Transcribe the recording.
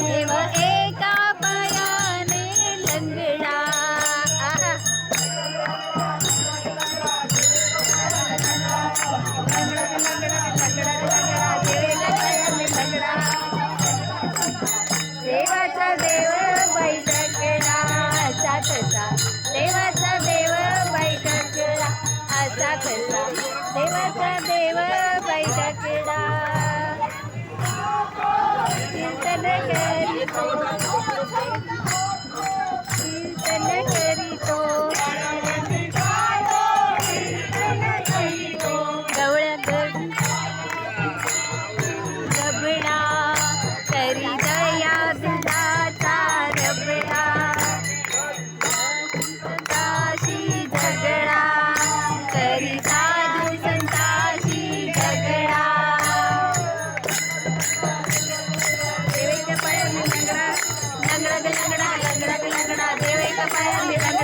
देव एका पायाने लंगडा आहा. देवाचा देव बैठक